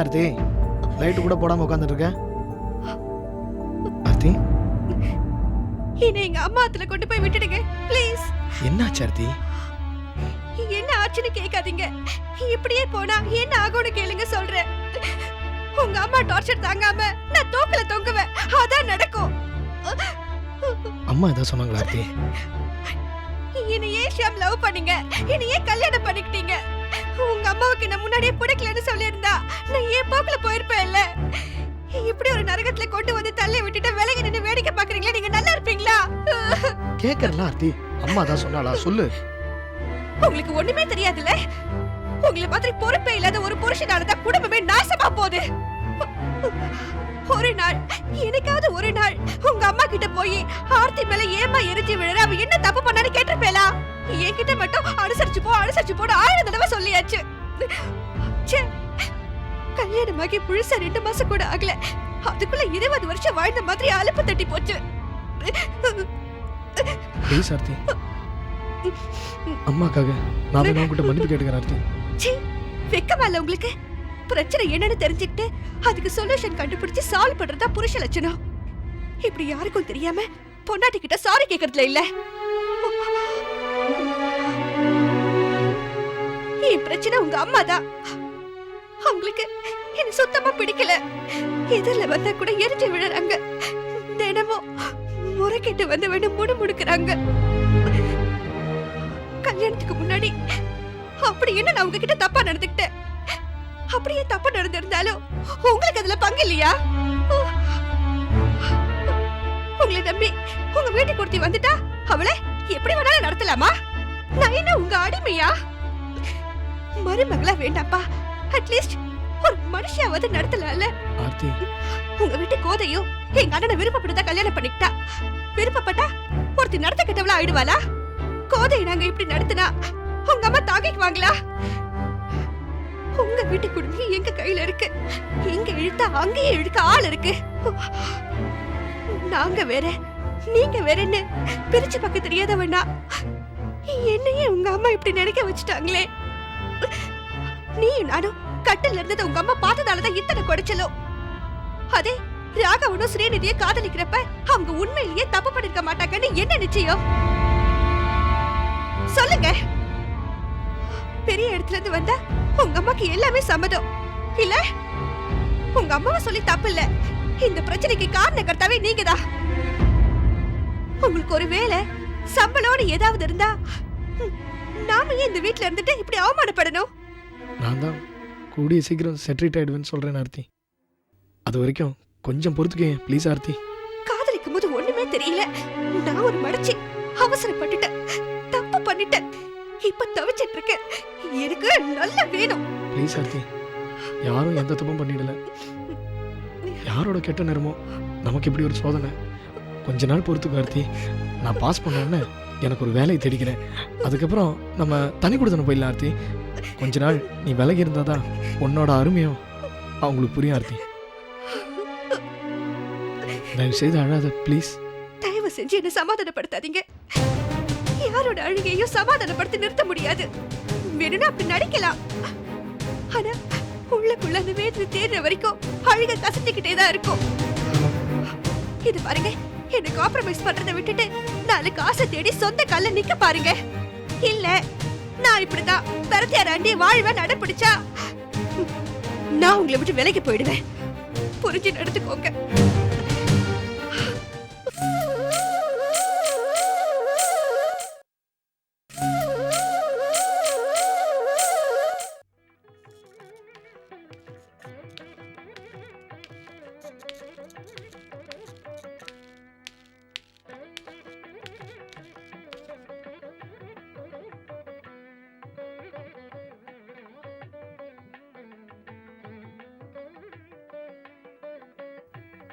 என்ன ஆர்த்தி லைட்டு கூட போடாம உட்காந்துட்டு இருக்க ஆர்த்தி? என்னை எங்க அம்மா அத்துல கொண்டு போய் விட்டுடுங்க ப்ளீஸ் என்னாச்சு ஆர்த்தி? என்ன ஆச்சுன்னு கேட்காதீங்க. இப்படியே போனா என்ன ஆகும்னு கேளுங்க சொல்றேன். உங்க அம்மா டார்ச்சர் தாங்காம நான் தூக்கல தொங்குவேன். அதான் நடக்கும். அம்மா ஏதாவது சொன்னாங்களா ஆர்த்தி? என்னை ஏன் ஷியாம் லவ் பண்ணீங்க? என்னை ஏன் கல்யாணம் பண்ணிக்கிட்டீங்க? உங்க அம்மாவுக்கு நான் முன்னாடியே பிடிக்கலன்னு சொல்லியிருந்தா நான் ஏன் போக்குல போயிருப்பேன்ல? இப்படி ஒரு நரகத்துல கொண்டு வந்து தள்ளி விட்டுட்டு விலகி நின்று வேடிக்கை பாக்குறீங்களா நீங்க நல்லா இருப்பீங்களா? கேட்கறல ஆர்த்தி. அம்மா தான் சொன்னாளா? சொல்லு. உங்களுக்கு ஒண்ணுமே தெரியாதுல்ல? உங்களை மாதிரி பொறுப்பே இல்லாத ஒரு புருஷனால தான் குடும்பமே நாசமா போகுது. ஒரு நாள் எனக்காவது ஒரு நாள் உங்க அம்மா கிட்ட போய் ஆர்த்தி மேல ஏமா எரிஞ்சு விழுற அவ என்ன தப்பு பண்ணான்னு கேட்டிருப்பேலா என்கிட்ட மட்டும் அனுசரிச்சு போ அனுசரிச்சு போட ஆயிரம் தடவை சொல்லியாச்சு. ச்சே, கல்யாணமாகி புழுசா ரெண்டு மாசம் கூட ஆகல. அதுக்குள்ள இருபது வருஷம் வாழ்ந்த மாதிரி அலுப்பு தட்டி போச்சு. ப்ளீஸ் ஆர்த்தி அம்மாக்காக நான் வேணா உங்ககிட்ட மன்னிப்பு கேட்டுக்கிறேன் ஆர்த்தி. ச்சீ வெக்கமா இல்ல உங்களுக்கு? பிரச்சனை என்னன்னு தெரிஞ்சுக்கிட்டு அதுக்கு சொல்யூஷன் கண்டுபிடிச்சு சால்வ் பண்றதா புருஷ லட்சணம். இப்படி யாருக்கும் தெரியாம பொண்டாட்டி கிட்ட சாரி கேக்குறதுல இல்ல. என் பிரச்சனை உங்க அம்மா தான் அவங்களுக்கு என்ன சுத்தமா பிடிக்கல. எதிரில வந்தா கூட எரிஞ்சு விழுறாங்க. தினமும் முறைக்கிட்டு வந்து வேணும் முடு முடுக்கிறாங்க கல்யாணத்துக்கு முன்னாடி அப்படி என்ன நான் உங்ககிட்ட தப்பா நடந்துக்கிட்டேன்? அப்படியே தப்பு நடந்திருந்தாலும் உங்களுக்கு அதுல பங்கு இல்லையா? உங்களை நம்பி உங்க வீட்டுக்கு ஒருத்தி வந்துட்டா அவளை எப்படி வேணாலும் நடத்தலாமா? நான் என்ன உங்க அடிமையா? மருமகளா வேண்டாப்பா. அட்லீஸ்ட் ஒரு மனுஷியாவது நடத்தலாம்ல. ஆர்த்தி. உங்க வீட்டு கோதையும் எங்க அண்ணனை விருப்பப்பட்டுதான் கல்யாணம் பண்ணிக்கிட்டா? விருப்பப்பட்டா ஒருத்தி நடத்த கெட்டவளா ஆயிடுவாளா? கோதையை நாங்க இப்படி நடத்தினா உங்க அம்மா தாங்கிக்குவாங்களா? உங்க வீட்டு குடும்பம் எங்க கையில இருக்கு? எங்க இழுத்தா அங்கேயே இழுக்க ஆள் இருக்கு? நாங்க வேற நீங்க வேறன்னு பிரிச்சு பார்க்க தெரியாதவனா? என்னையே உங்க அம்மா இப்படி நினைக்க வச்சுட்டாங்களே. நீ நானும் கட்டில் இருந்ததை உங்க அம்மா பார்த்ததாலதான் இத்தனை குடைச்சலும் அதே ராகவனும் ஸ்ரீநிதியை காதலிக்கிறப்ப அவங்க உண்மையிலேயே தப்பு பண்ணிருக்க மாட்டாங்கன்னு என்ன நிச்சயம்? சொல்லுங்க. பெரிய இடத்துல இருந்து வந்தா உங்க அம்மாக்கு எல்லாமே சம்மதம். இல்ல? உங்க அம்மாவை சொல்லி தப்பு இல்ல. இந்த பிரச்சனைக்கு காரணக்கர்த்தாவே நீங்கதான். உங்களுக்கு ஒருவேளை சம்பளம்னு ஏதாவது இருந்தா நாம ஏன் இந்த வீட்ல இருந்துட்டு இப்படி அவமானப்படணும்? நான் தான் கூடிய சீக்கிரம் செட்ரேட் ஆயிடுவேன்னு சொல்றேன் ஆர்த்தி. அது வரைக்கும் கொஞ்சம் பொறுத்துக்கேன் ப்ளீஸ் ஆர்த்தி. காதலிக்கும் போது ஒண்ணுமே தெரியல. நான் ஒரு மடிச்சு அவசரப்பட்டுட்டேன் தப்பு பண்ணிட்டேன். இப்ப தவிச்சிட்டு இருக்கேன் எனக்கு நல்லா வேணும். ப்ளீஸ் ஆர்த்தி. யாரும் எந்த தப்பும் பண்ணிடல. யாரோட கெட்ட நேரமோ? நமக்கு இப்படி ஒரு சோதனை. கொஞ்ச நாள் பொறுத்துக்கோ ஆர்த்தி. நான் பாஸ் பண்ண எனக்கு ஒரு வேலையை தேடிக்கிறேன். அதுக்கப்புறம் நம்ம தனி கொடுத்தன போயிடலாம் ஆர்த்தி. கொஞ்ச நாள் நீ விலகி இருந்தால் தான் உன்னோட அருமையும் அவங்களுக்கு புரியும் ஆர்த்தி. தயவு செய்து அழாத ப்ளீஸ். தயவு செஞ்சு என்ன சமாதானப்படுத்தாதீங்க. யாரோட அழுகையும் சமாதானப்படுத்தி நிறுத்த முடியாது. வேணும்னா அப்படி நடிக்கலாம். ஆனா உள்ளக்குள்ள அந்த வேதனை தேடுற வரைக்கும் அழுக கசந்துக்கிட்டே தான் இருக்கும். இது பாருங்க. என்ன காம்ப்ரமைஸ் பண்றதை விட்டுட்டு நாலு காசை தேடி சொந்த கால்ல நிக்க பாருங்க. இல்ல நான் இப்படிதான் பரத்தியார் அண்டி வாழ்வை நடைபிடிச்சா நான் உங்களை விட்டு விலைக்கு போயிடுவேன். புரிஞ்சு நடந்துக்கோங்க.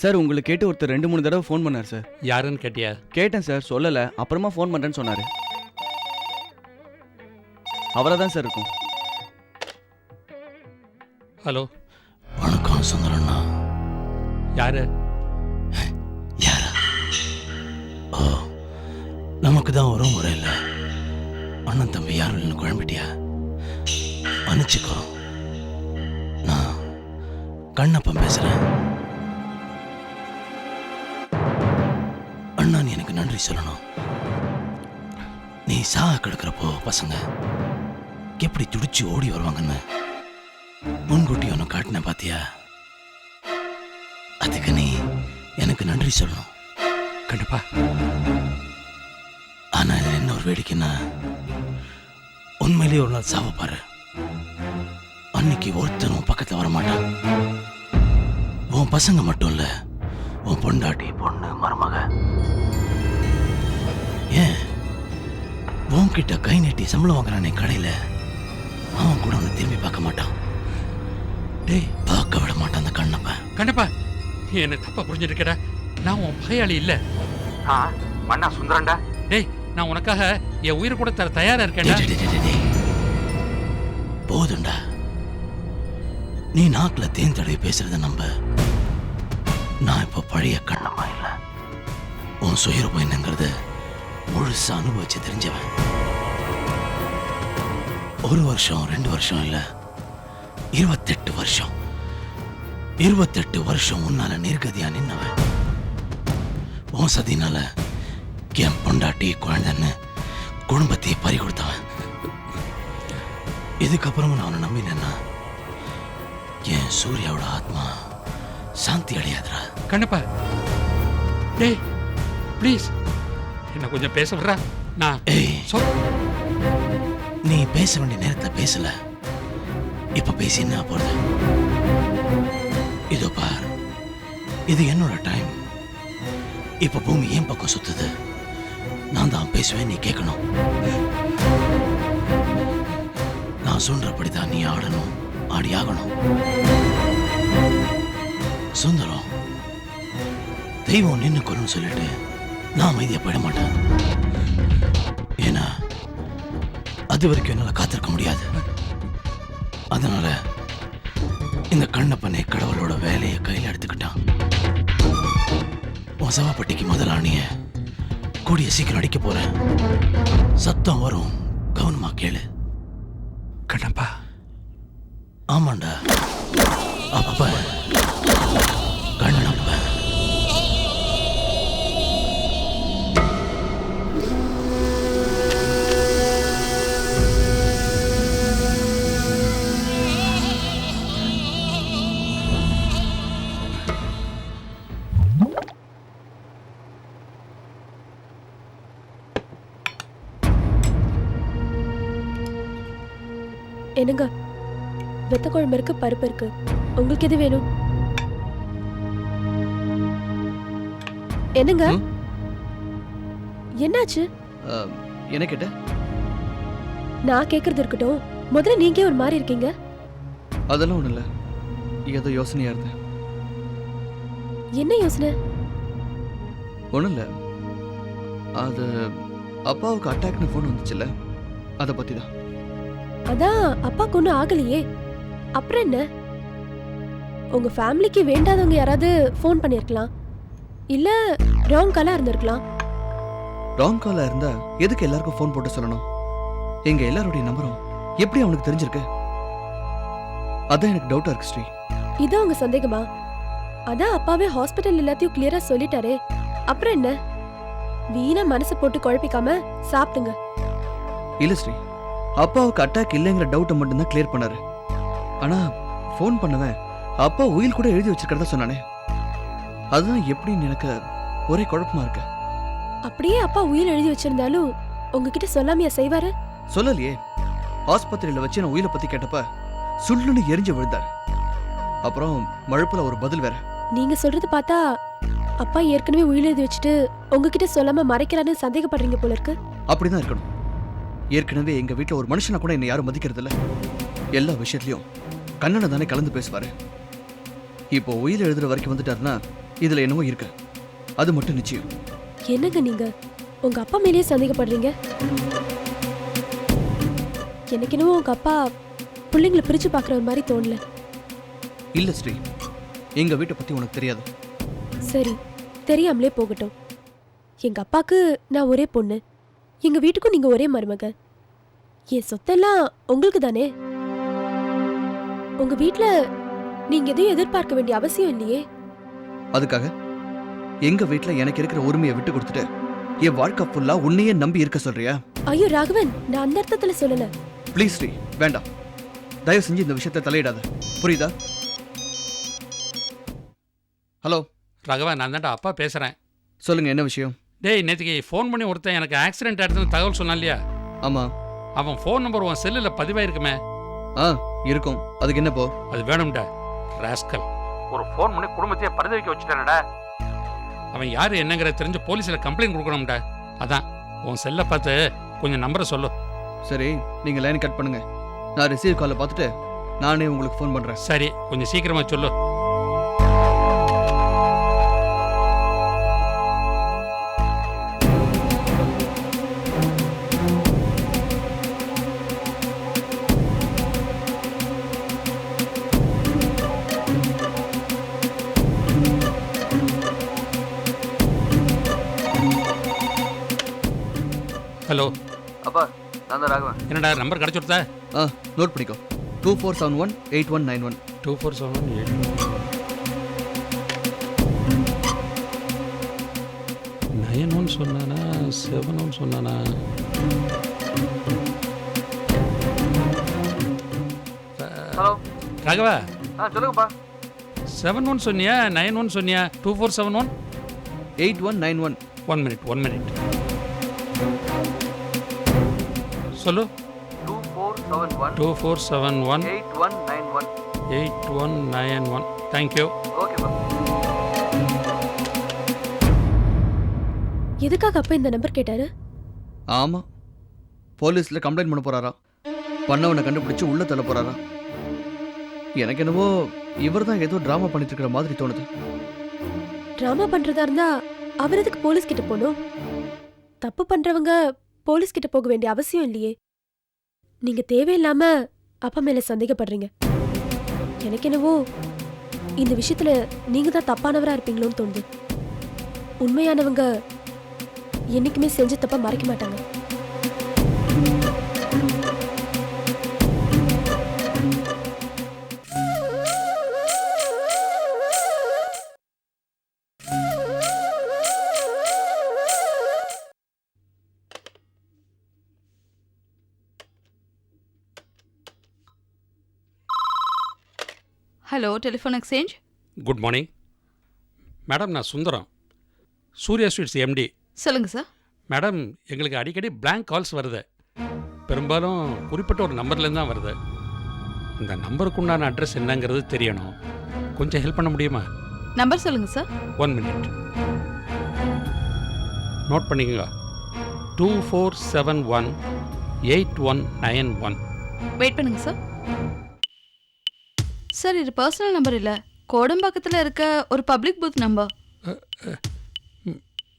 சார் உங்களை கேட்டு ஒருத்தர் ரெண்டு மூணு தடவை ஃபோன் பண்ணார் சார். யாருன்னு கேட்டியா? கேட்டேன் சார் சொல்லலை. அப்புறமா ஃபோன் பண்ணுறேன்னு சொன்னார். அவராக தான் சார் இருக்கும். ஹலோ. வணக்கம் சுந்தரண்ணா யாரு? யாரா? ஓ நமக்கு தான் உறவு முறை இல்லை. அண்ணன் தம்பி யாரும் இல்லைன்னு குழம்பிட்டியா? மன்னிச்சுக்கோ. நான் கண்ணப்பன் பேசுறேன். நன்றி சொல்லணும். நீ சாக கிடக்கிறப்போ பசங்க எப்படி துடிச்சு ஓடி வருவாங்கன்னு முன்கூட்டி ஒன்று காட்டின பாத்தியா? அதுக்கு நீ எனக்கு நன்றி சொல்லணும். கண்டிப்பா. ஆனா இதுல என்ன ஒரு வேடிக்கைன்னா உண்மையிலேயே ஒரு நாள் சாவ பாரு. அன்னைக்கு ஒருத்தனும் பக்கத்துல வரமாட்டான். உன் பசங்க மட்டும் இல்ல உன் பொண்டாட்டி பொண்ணு மருமக. ஏன்? உன்கிட்ட கை நீட்டி சம்பளம் வாங்குறானே கடையில. அவன் கூட உன்னை திரும்பி பார்க்க மாட்டான். டேய் பார்க்க விட மாட்டான் அந்த கண்ணப்பன் கண்டிப்பா என்ன தப்பா புரிஞ்சிருக்கடா. நான் உன் பகையாளி இல்ல. மண்ணா சுந்தரண்டா டேய் நான் உனக்காக என் உயிர் கூட தர தயாரா டேய். போதும்டா. நீ நாக்குல தேன் தடவி பேசுறத நம்ப. நான் இப்ப பழைய கண்ணம்மா இல்ல. உன் சுயரூபம் என்னங்கிறது முழுசா அனுபவிச்சு தெரிஞ்சவன். ஒரு வருஷம் ரெண்டு வருஷம் இல்ல இருபத்தெட்டு வருஷம். இருபத்தெட்டு வருஷம் உன்னால நிர்கதியா நின்னவன். உன் சதினால என் பொண்டாட்டி குழந்தைன்னு குடும்பத்தையே பறி கொடுத்தவன். இதுக்கப்புறமும் நான் அவனை நம்பினேன்னா என் சூர்யாவோட ஆத்மா சாந்தி அடையாதுடா. கண்டிப்பா டேய் ப்ளீஸ் என்ன கொஞ்சம் பேச விட்றா நான் சொல். நீ பேச வேண்டிய நேரத்துல பேசல. இப்ப பேசி என்ன போறது? இதோ பார். இது என்னோட டைம் இப்ப பூமி ஏன் பக்கம் சுத்துது? நான் தான் பேசுவேன் நீ கேட்கணும். நான் சொல்றபடிதான் நீ ஆடணும் ஆடி ஆகணும். சுந்தரம் தெய்வம் நின்னு கொள்ளுன்னு சொல்லிட்டு நான் அமைதியா போயிட மாட்டேன். ஏன்னா அது வரைக்கும் என்னால காத்திருக்க முடியாது. அதனால இந்த கண்ணப்பனை கடவுளோட வேலையை கையில் எடுத்துக்கிட்டான். உன் சவாப்பட்டிக்கு முதல் ஆணிய கூடிய சீக்கிரம் அடிக்க போறேன். சத்தம் வரும். கவனமா கேளு. கண்ணப்பா. ஆமாண்டா. அப்ப என்னங்க? வெத்த குழம்பு இருக்கு பருப்பு இருக்கு. உங்களுக்கு எது வேணும்? என்னங்க? என்னாச்சு? அஹ், என்ன கேட்ட? நான் கேக்குறது இருக்கட்டும். முதல்ல நீங்க ஒரு மாதிரி இருக்கீங்க. அதெல்லாம் ஒன்றும் இல்லை. ஏதோ யோசனையாக இருந்தேன். என்ன யோசனை? ஒன்றும் இல்லை. அது அப்பாவுக்கு அட்டாக்னு ஃபோன் வந்துச்சுல்ல? அதை பற்றி தான் அதான் அப்பாக்கு ஒன்றும் ஆகலையே. அப்புறம் என்ன? உங்க ஃபேமிலிக்கு வேண்டாதவங்க யாராவது ஃபோன் பண்ணிருக்கலாம். இல்ல ராங் காலா இருந்திருக்கலாம். ராங் காலாக இருந்தால் எதுக்கு எல்லாருக்கும் ஃபோன் போட்டு சொல்லணும்? எங்கள் எல்லாருடைய நம்பரும் எப்படி அவனுக்கு தெரிஞ்சிருக்கு? அதான் எனக்கு டவுட்டாக இருக்கு ஸ்ரீ. இதான் உங்க சந்தேகமா? அதான் அப்பாவே ஹாஸ்பிட்டல் எல்லாத்தையும் கிளியரா சொல்லிட்டாரே. அப்புறம் என்ன? வீணா மனசை போட்டு குழப்பிக்காம சாப்பிடுங்க. இல்லை ஸ்ரீ. அப்பாவுக்கு அட்டாக் இல்லைங்கிற டவுட்டை மட்டும்தான் கிளியர் பண்ணாரு. ஆனால் ஃபோன் பண்ணவன் அப்பா உயில் கூட எழுதி வச்சிருக்கிறதா சொன்னானே. அதுதான் எப்படின்னு எனக்கு ஒரே குழப்பமா இருக்கு. அப்படியே அப்பா உயிர் எழுதி வச்சிருந்தாலும் உங்ககிட்ட சொல்லாமையா செய்வாரு? சொல்லலையே. ஆஸ்பத்திரியில வச்சு நான் உயிரை பத்தி கேட்டப்ப சுள்ளுன்னு எரிஞ்சு விழுந்தார். அப்புறம் மழுப்புல ஒரு பதில் வேற. நீங்க சொல்றது பார்த்தா அப்பா ஏற்கனவே உயிர் எழுதி வச்சுட்டு உங்ககிட்ட சொல்லாம மறைக்கிறான்னு சந்தேகப்படுறீங்க போல இருக்கு. அப்படிதான் இருக்கணும். ஏற்கனவே எங்க வீட்ல ஒரு மனுஷனை கூட என்னை யாரும் மதிக்கிறது இல்ல எல்லா விஷயத்துலயும் கண்ணனை தானே கலந்து பேசுவாரு. இப்போ உயிர் எழுதுற வரைக்கும் வந்துட்டாருன்னா இதுல என்னவோ இருக்கு. அது மட்டும் நிச்சயம். என்னங்க நீங்க? உங்க அப்பா மேலேயே சந்தேகப்படுறீங்க? எனக்கு என்னவோ உங்க அப்பா பிள்ளைங்களை பிரிச்சு பார்க்குற ஒரு மாதிரி தோணல. இல்ல ஸ்ரீ. எங்க வீட்டை பத்தி உனக்கு தெரியாது. சரி தெரியாமலே போகட்டும். எங்க அப்பாக்கு நான் ஒரே பொண்ணு. எங்க வீட்டுக்கும் நீங்க ஒரே மருமக என் சொத்தெல்லாம் உங்களுக்கு தானே? உங்க வீட்ல நீங்க எதையும் எதிர்பார்க்க வேண்டிய அவசியம் இல்லையே? அதுக்காக எங்க வீட்ல எனக்கு இருக்கிற உரிமையை விட்டு கொடுத்துட்டு என் வாழ்க்கை ஃபுல்லா உன்னையே நம்பி இருக்க சொல்றியா? ஐயோ ராகவன் நான் அந்த அர்த்தத்துல சொல்லல. ப்ளீஸ் ஸ்ரீ வேண்டாம். தயவு செஞ்சு இந்த விஷயத்தை தலையிடாத. புரியுதா? ஹலோ ராகவா நான் தான்டா அப்பா பேசுகிறேன் சொல்லுங்க என்ன விஷயம்? டேய் நேற்றுக்கு ஃபோன் பண்ணி ஒருத்தன் எனக்கு ஆக்சிடென்ட் ஆயிடுதுன்னு தகவல் சொன்னான் இல்லையா ஆமா. அவன் ஃபோன் நம்பர் உன் செல்லில் பதிவாயிருக்குமே. ஆ இருக்கும். அதுக்கு என்ன போ? அது வேணும்டா ராஸ்கல் ஒரு ஃபோன் பண்ணி குடும்பத்தையே பரிதவிக்க வச்சுட்டானடா. அவன் யாரு என்னங்கிற தெரிஞ்சு போலீஸில் கம்ப்ளைண்ட் கொடுக்கணும்டா. அதான் உன் செல்லை பார்த்து கொஞ்சம் நம்பரை சொல்லு. சரி நீங்க லைன் கட் பண்ணுங்க. நான் ரிசீவ் காலை பார்த்துட்டு நானே உங்களுக்கு ஃபோன் பண்றேன். சரி கொஞ்சம் சீக்கிரமா சொல்லு. என்னடா நம்பர் கிடச்சி கொடுத்தா? ஆ நோட் பண்ணிக்கோ. Two four seven one eight one nine one two four seven eight nine one சொன்னானா செவன் ஒன் சொன்னானா? ஹலோ ராகவா? ஆ சொல்லுங்கப்பா. செவன் ஒன் சொன்னியா நைன் ஒன் சொன்னியா? Two four seven one eight one nine one one minute one minute சொல்லு. Two four seven one two four seven one eight one nine one eight one nine one thank you ஓகேப்பா எதுக்காக அப்பா இந்த number கேட்டாரு? ஆமா. போலீஸ்ல complaint பண்ண போறாராம் பண்ணவனை கண்டுபிடிச்சு உள்ள தள்ள போறாராம் எனக்கு என்னவோ இவர் தான் ஏதோ டிராமா பண்ணிட்டு இருக்கிற மாதிரி தோணுது. டிராமா பண்றதா இருந்தா அவர் எதுக்கு போலீஸ் கிட்ட போகணும்? தப்பு பண்றவங்க போலீஸ் கிட்ட போக வேண்டிய அவசியம் இல்லையே. நீங்க தேவையில்லாம அப்பா மேல சந்தேகப்படுறீங்க. எனக்கு என்னவோ இந்த விஷயத்துல நீங்க தான் தப்பானவரா இருப்பீங்களோன்னு தோணுது. உண்மையானவங்க என்னைக்குமே செஞ்ச தப்ப மறைக்க மாட்டாங்க. Hello telephone exchange good morning madam நான் சுந்தரம். சூர்யா ஸ்வீட்ஸ் எம்டி சொல்லுங்க சார் மேடம் எங்களுக்கு அடிக்கடி blank கால்ஸ் வருது. பெரும்பாலும் குறிப்பிட்ட ஒரு நம்பர்லேருந்து தான் வருது. இந்த நம்பருக்கு உண்டான அட்ரஸ் என்னங்கிறது தெரியணும். கொஞ்சம் ஹெல்ப் பண்ண முடியுமா? நம்பர் சொல்லுங்க சார் ஒன் மினிட் நோட் பண்ணிக்கோங்க. Two four seven one eight one nine one wait பண்ணுங்க சார் சார் இது பர்சனல் நம்பர் இல்ல. கோடம்பாக்கத்துல இருக்க ஒரு பப்ளிக் பூத் நம்பர்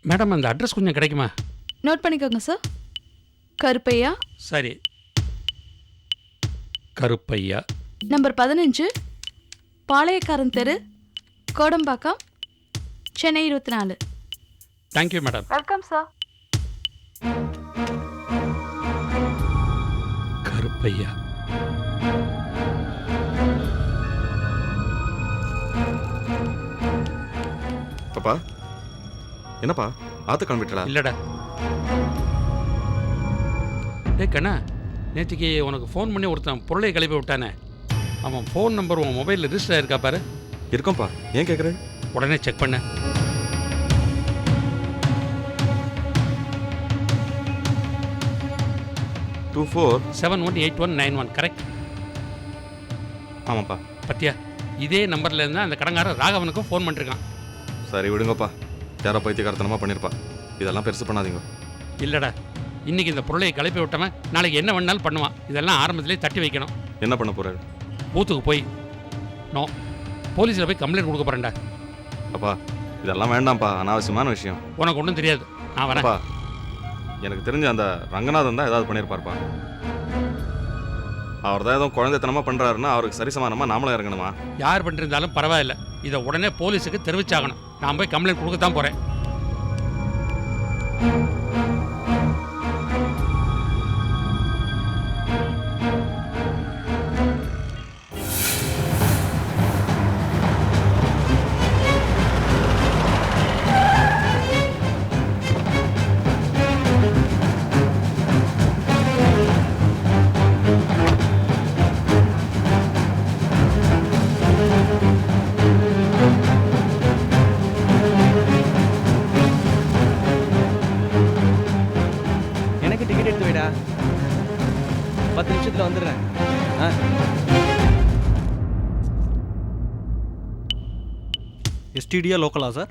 மேடம் அந்த அட்ரஸ் கொஞ்சம் கிடைக்குமா? நோட் பண்ணிக்கோங்க சார் கருப்பையா? சரி. கருப்பையா? நம்பர் பதினஞ்சு. பாளையக்காரன் தெரு கோடம்பாக்கம் சென்னை இருபத்தி நாலு thank you madam welcome sir Karuppaiya? பாப்பா. என்னப்பா ஆத்த கிளம்பிட்டா இல்லடா. டேய் கண்ணா நேற்றுக்கு உனக்கு ஃபோன் பண்ணி ஒருத்தன் பொருளை கிளப்பி விட்டானே. அவன் ஃபோன் நம்பர் உன் மொபைலில் ரிஜிஸ்டர் ஆயிருக்கா பாரு. இருக்கோம்ப்பா. ஏன் கேட்குற உடனே செக் பண்ண. Two four seven one eight one nine one correct ஆமாப்பா. பத்தியா? இதே நம்பர்ல இருந்தா அந்த கடங்காரன் ராகவனுக்கும் ஃபோன் பண்ணிருக்கான். சரி விடுங்கப்பா. யாரோ பைத்தியக்காரத்தனமாக பண்ணியிருப்பா இதெல்லாம் பெருசு பண்ணாதீங்க. இல்லடா இன்னைக்கு இந்த பொருளை கிளப்பி விட்டவன் நாளைக்கு என்ன வேணாலும் பண்ணுவான். இதெல்லாம் ஆரம்பத்திலே தட்டி வைக்கணும். என்ன பண்ண போறாரு? பூத்துக்கு போய் நோ போலீஸில் போய் கம்ப்ளைண்ட் கொடுக்க போறேன்டா. அப்பா இதெல்லாம் வேண்டாம்ப்பா. அனாவசியமான விஷயம். உனக்கு ஒன்றும் தெரியாது. நான் வரேன். அப்பா எனக்கு தெரிஞ்ச அந்த ரங்கநாதன் தான் ஏதாவது பண்ணியிருப்பார்ப்பா அவர் தான் ஏதோ குழந்தைத்தனமாக பண்ணுறாருன்னா அவருக்கு சரிசமானமாக நாமளும் இறங்கணுமா? யார் பண்ணிருந்தாலும் பரவாயில்ல. இதை உடனே போலீஸுக்கு தெரிவிச்சாகணும். நான் போய் கம்ப்ளைண்ட் கொடுக்க தான் போகிறேன் டிக்கெட் எடுத்து வைடா. பத்து நிமிஷத்தில் வந்துடுறேன். ஆ. எஸ்டிடியா லோக்கலா சார்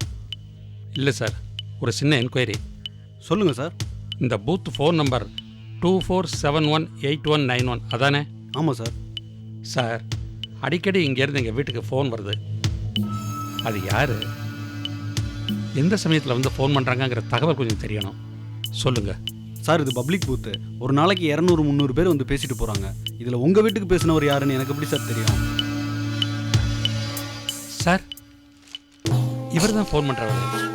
இல்லை சார் ஒரு சின்ன என்கொயரி சொல்லுங்கள் சார் இந்த booth phone number two four seven one eight one nine one அதானே? ஆமாம் சார் சார் அடிக்கடி இங்கேருந்து எங்கள் வீட்டுக்கு ஃபோன் வருது. அது யார்? எந்த சமயத்தில் வந்து ஃபோன் பண்ணுறாங்கங்கிற தகவல் கொஞ்சம் தெரியணும். சொல்லுங்கள் சார் இது பப்ளிக் பூத்து. ஒரு நாளைக்கு இரநூறு முந்நூறு பேர் வந்து பேசிட்டு போகிறாங்க இதில் உங்கள் வீட்டுக்கு பேசினவர் யாருன்னு எனக்கு எப்படி சார் தெரியும்? சார் இவர் தான் ஃபோன் பண்ணுறவர்